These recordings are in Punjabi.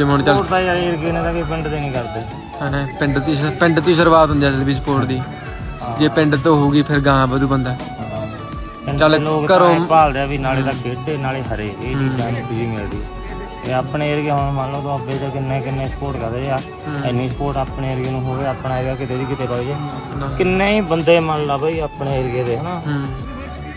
ਜਿਵੇਂ ਹੁਣ ਚੱਲ ਸਪੋਰਟ ਤਾਂ ਯਾਰ ਏਰੀਏ ਨੇ ਤਾਂ ਵੀ ਪਿੰਡ ਦੇ ਨਹੀਂ ਕਰਦੇ। ਹਨਾ ਪਿੰਡ ਦੀ ਪਿੰਡ ਤੋਂ ਹੀ ਸ਼ੁਰੂਆਤ ਹੁੰਦੀ ਹੈ ਅਸਲ ਵੀ ਸਪੋਰਟ ਦੀ ਜੇ ਪਿੰਡ ਤੋਂ ਹੋਊਗੀ ਫਿਰ ਗਾਂ ਵਧੂ ਬੰਦਾ। ਪਿੰਡ ਚੱਲ ਦੇ ਲੋਕ ਤਾਂ ਘਰੋਂ- ਐਂ ਭਾਲਦੇ ਆ ਵੀ ਨਾਲੇ ਤਾਂ ਖੇਡੇ ਨਾਲੇ ਹਰੇ ਇਹ ਚੀਜ਼ਾਂ ਨਹੀਂ ਕੁਝ ਮਿਲਦੀ। ਤੇ ਆਪਣੇ ਏਰੀਆ ਹੁਣ ਮੰਨ ਲਓ ਦੁਆਬੇ ਚ ਕਿੰਨੇ ਕਿੰਨੇ ਸਪੋਰਟ ਕਰਦੇ ਆ। ਇੰਨੀ ਸਪੋਰਟ ਆਪਣੇ ਏਰੀਆ ਨੂੰ ਹੋਵੇ ਆਪਣਾ ਏਰੀਆ ਕਿਤੇ ਦੀ ਕਿਤੇ ਵਗ ਨਾ। ਕਿੰਨੇ ਹੀ ਬੰਦੇ ਮੰਨ ਲਾ ਬਈ ਆਪਣੇ ਏਰੀਏ ਦੇ ਹਨਾ? ਹੂੰ।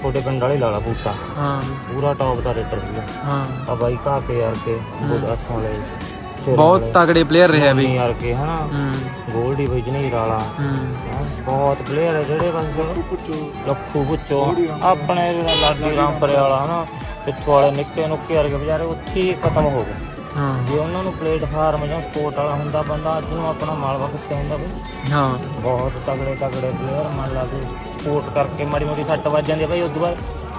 ਛੋਟੇ ਪਿੰਡ ਵਾਲੇ ਲਾ ਲਾ ਬੂਟਾ। ਹਾਂ। ਪੂਰਾ ਟੌਪ ਦਾ ਰੇਟਰ ਸੀਗਾ। ਹਾਂ। ਆ ਬਾਈ ਘਾ ਕੇ ਯਾਰ ਕੇ ਬਹੁਤ ਅੱਛਾ ਵਾਲੇ। ਸ਼ੇਰਾਂ ਬਹੁਤ ਤਗੜੇ ਪਲੇਅਰ ਰਿਹਾ ਬਈ ਧੋਨੀ ਯਾਰ ਕੇ ਹਨਾ? ਹੂੰ। ਗੋਲਡੀ ਬਈ ਜਨੀਰ ਵਾਲਾ ਹੂੰ। ਹੈਂ, ਬਹੁਤ ਪਲੇਅਰ ਹੈ ਜਿਹੜੇ ਬਸ ਲੱਖੂ ਪੁੱਚੋ ਆਪਣੇ ਜਿਹੜਾ ਲਾਡੀ ਰਾਮਪਰੇ ਵਾਲਾ ਹਨਾ? ਪਿੱਛੋਂ ਵਾਲੇ ਨਿੱਕੇ ਨੁੱਕੇ ਵਰਗੇ ਵਿਚਾਰੇ ਉੱਥੇ ਹੀ ਖਤਮ ਹੋ ਗਏ। ਹਾਂ। ਜੇ ਉਹਨਾਂ ਨੂੰ ਪਲੇਟਫਾਰਮ ਜਾਂ ਸਪੋਰਟ ਵਾਲਾ ਹੁੰਦਾ ਬੰਦਾ ਅੱਜ ਨੂੰ ਆਪਣਾ ਮਾਲਵਾ ਕਿੱਥੇ ਹੁੰਦਾ ਬਈ? ਹਾਂ। ਬਹੁਤ ਤਗੜੇ ਤਗੜੇ ਪਲੇਅਰ ਮੰਨ ਲਾ ਕੇ ਸਪੋਰਟ ਕਰਕੇ ਮਾੜੀ ਮੋਟੀ ਸੱਟ ਵੱਜ ਜਾਂਦੀ ਹੈ ਬਈ ਉਦੋਂ ਬਾਅਦ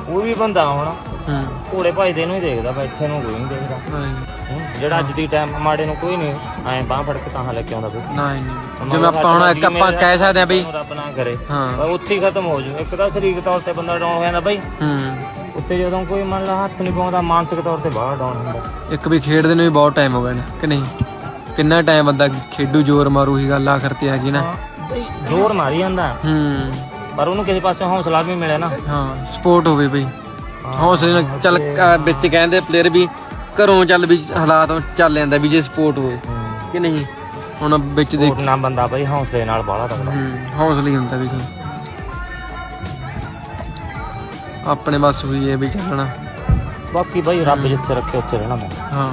ਉਹ ਵੀ ਬੰਦਾ ਹੋਣਾ ਹੂੰ। ਘੋੜੇ ਭਜਦੇ ਨੂੰ ਹੀ ਦੇਖਦਾ ਬੈਠੇ ਨੂੰ ਕੋਈ ਨਹੀਂ ਦੇਖਦਾ। ਨਹੀਂ ਹੂੰ, ਜਿਹੜਾ ਅੱਜ ਦੀ ਟਾਈਮ ਮਾੜੇ ਨੂੰ ਕੋਈ ਨਹੀਂ ਐਂ ਬਾਹ ਫੜ ਕੇ ਤਾਂ ਲੈ ਕੇ ਆਉਂਦਾ ਬਈ ਨਹੀਂ। ਜਿਵੇਂ ਆਪਾਂ ਹੁਣ ਇੱਕ ਆਪਾਂ ਕਹਿ ਸਕਦੇ ਆ ਬਈ ਰੱਬ ਨਾ ਕਰੇ। ਹਾਂ। ਉੱਥੇ ਹੀ ਖਤਮ ਹੋ ਜੂ ਇੱਕ ਤਾਂ ਸਰੀਰਕ ਤੌਰ ਤੇ ਬੰਦਾ ਡਾਊਨ ਹੋ ਜਾਂਦਾ ਬਈ। ਹੂੰ। ਉੱਤੇ ਜਦੋਂ ਕੋਈ ਮੰਨ ਲਾ ਹੱਥ ਨਹੀਂ ਪਾਉਂਦਾ ਮਾਨਸਿਕ ਤੌਰ ਤੇ ਬਾਹਰ ਡਾਊਨ ਹੁੰਦਾ। ਇੱਕ ਵੀ ਖੇਡਦੇ ਨੂੰ ਵੀ ਬਹੁਤ ਟਾਈਮ ਹੋ ਗਿਆ ਨਾ ਕਿ ਨਹੀਂ? ਕਿੰਨਾ ਟਾਈਮ ਬੰਦਾ ਖੇਡੂ ਜ਼ੋਰ ਮਾਰੂ ਹੀ ਗੱਲ ਆਖਰ ਤੇ ਆ ਗਈ ਨਾ ਬਈ ਜ਼ੋਰ ਮਾਰੀ ਜਾਂਦਾ। ਹੂੰ। ਪਰ ਉਹਨੂੰ ਕਿਸੇ ਪਾਸੇ ਹੌਸਲਾ ਵੀ ਮਿਲੇ ਨਾ। ਹਾਂ ਸਪੋਰਟ ਹੋਵੇ ਬਈ। ਹੌਸਲੇ ਨਾਲ ਚੱਲ ਅਹ ਵਿੱਚ ਕਹਿੰਦੇ ਪਲੇਅਰ ਵੀ ਘਰੋਂ ਚੱਲ ਵੀ ਹਾਲਾਤ ਚੱਲ ਜਾਂਦਾ ਵੀ ਜੇ ਸਪੋਰਟ ਹੋਵੇ ਕਿ ਨਹੀਂ? ਹੁਣ ਵਿੱਚ ਦੇ ਸਪੋਰਟ ਨਾ ਬੰਦਾ ਬਈ ਹੌਸਲੇ ਨਾਲ ਬਾਹਲਾ ਤੱਕਦਾ ਹੂੰ, ਹੌਸਲਾ ਹੀ ਹੁੰਦਾ ਵੀ ਕੋਈ ਆਪਣੇ ਬਸ ਹੋਈ ਹੈ ਵੀ ਚੱਲਣਾ। ਬਾਕੀ ਬਈ ਰੱਬ ਜਿੱਥੇ ਰੱਖੇ ਉੱਥੇ ਰਹਿਣਾ ਮੈਂ ਹਾਂ।